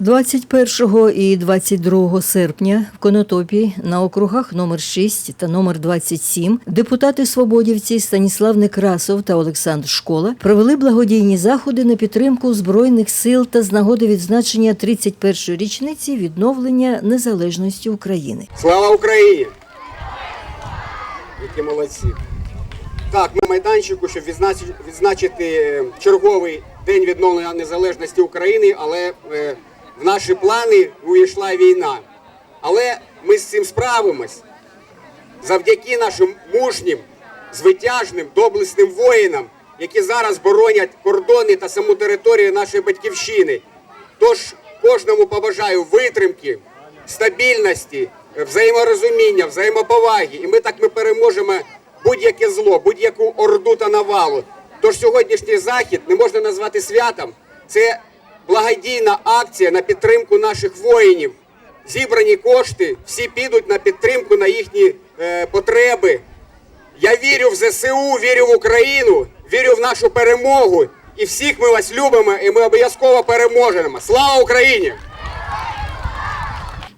21 і 22 серпня в Конотопі на округах номер 6 та номер 27 депутати свободівці Станіслав Некрасов та Олександр Школа провели благодійні заходи на підтримку збройних сил та з нагоди відзначення 31-ї річниці відновлення незалежності України. Слава Україні! Які молодці. Так, ми майданчику, щоб відзначити, відзначити е, черговий день відновлення незалежності України, але е, в наші плани увійшла війна. Але ми з цим справимось завдяки нашим мужнім, звитяжним, доблесним воїнам, які зараз боронять кордони та саму територію нашої батьківщини. Тож кожному побажаю витримки, стабільності, взаєморозуміння, взаємоповаги. І ми так ми переможемо будь-яке зло, будь-яку орду та навалу. Тож сьогоднішній захід не можна назвати святом. Це благодійна акція на підтримку наших воїнів. Зібрані кошти всі підуть на підтримку на їхні е, потреби. Я вірю в ЗСУ, вірю в Україну, вірю в нашу перемогу. І всіх ми вас любимо, і ми обов'язково переможемо. Слава Україні!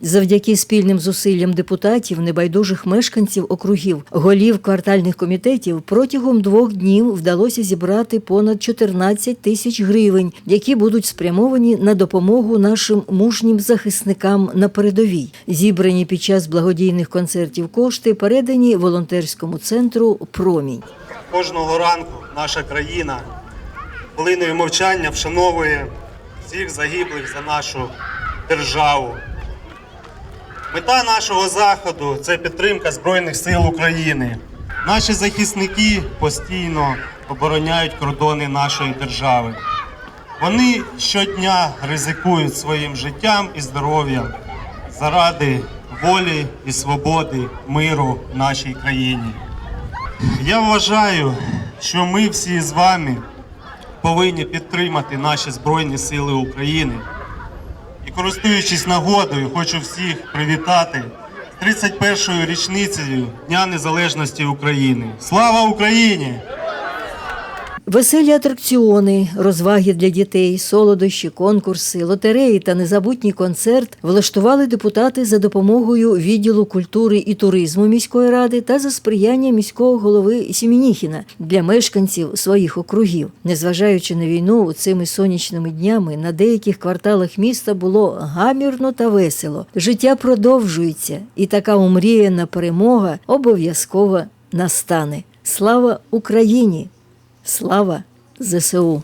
Завдяки спільним зусиллям депутатів, небайдужих мешканців округів, голів квартальних комітетів протягом двох днів вдалося зібрати понад 14 тисяч гривень, які будуть спрямовані на допомогу нашим мужнім захисникам на передовій. Зібрані під час благодійних концертів кошти передані волонтерському центру Промінь. Кожного ранку наша країна хвилиною мовчання вшановує всіх загиблих за нашу державу. Мета нашого заходу це підтримка Збройних сил України. Наші захисники постійно обороняють кордони нашої держави. Вони щодня ризикують своїм життям і здоров'ям заради волі і свободи, миру в нашій країні. Я вважаю, що ми всі з вами повинні підтримати наші Збройні Сили України. Користуючись нагодою, хочу всіх привітати з 31-ю річницею Дня Незалежності України. Слава Україні! Веселі атракціони, розваги для дітей, солодощі, конкурси, лотереї та незабутній концерт влаштували депутати за допомогою відділу культури і туризму міської ради та за сприяння міського голови Сімініхіна для мешканців своїх округів. Незважаючи на війну, цими сонячними днями на деяких кварталах міста було гамірно та весело. Життя продовжується, і така умріяна перемога обов'язково настане. Слава Україні! Слава ЗСУ!